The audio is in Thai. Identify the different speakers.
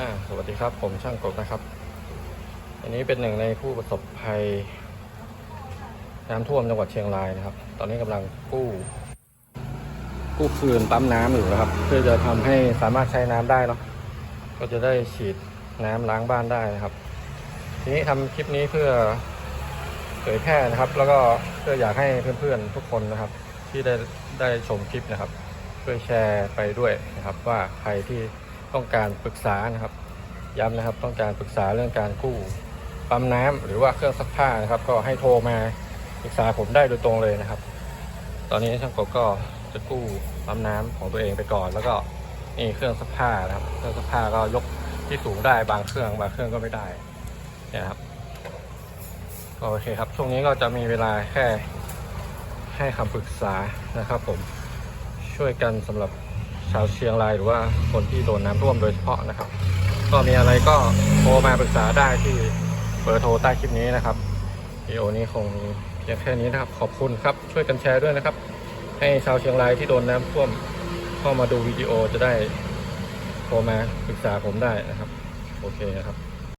Speaker 1: อ่าสวัสดีครับ ผมช่างกบนะครับ อันนี้เป็นหนึ่งในผู้ประสบภัย น้ำท่วมจังหวัดเชียงรายนะครับ ตอนนี้กำลังกู้ กู้คืนปั๊มน้ำอยู่นะครับ เพื่อจะทำให้สามารถใช้น้ำได้เนาะก็จะได้ฉีดน้ำล้างบ้านได้นะครับ ทีนี้ทำคลิปนี้เพื่อเผยแพร่นะครับ แล้วก็เพื่ออยากให้เพื่อนๆทุกคนนะครับ ที่ได้ได้ชมคลิปนะครับช่วยแชร์ไปด้วยนะครับ ว่าใครที่ ต้องการปรึกษานะครับ ย้ำนะครับต้องการปรึกษาเรื่องการกู้ปั๊มน้ำหรือว่าเครื่องซักผ้านะครับ ก็ให้โทรมาปรึกษาผมได้โดยตรงเลยนะครับ ตอนนี้ช่างกบก็จะกู้ปั๊มน้ำของตัวเองไปก่อน แล้วก็นี่เครื่องซักผ้านะครับ เครื่องซักผ้าก็ยกที่สูงได้บางเครื่องบางเครื่องก็ไม่ได้เนี่ยครับก็โอเคครับช่วงนี้ก็จะมีเวลาแค่ให้คำปรึกษานะครับผมช่วยกันสำหรับ ชาวเชียงรายหรือว่าคนที่โดนน้ำท่วมโดยเฉพาะนะครับ ก็มีอะไรก็โทรมาปรึกษาได้ที่เบอร์โทรใต้คลิปนี้นะครับวิดีโอนี้คงมีเพียงแค่นี้นะครับ ขอบคุณครับ ช่วยกันแชร์ด้วยนะครับ ให้ชาวเชียงรายที่โดนน้ำท่วมเข้ามาดูวิดีโอจะได้โทรมาปรึกษาผมได้นะครับ โอเคนะครับ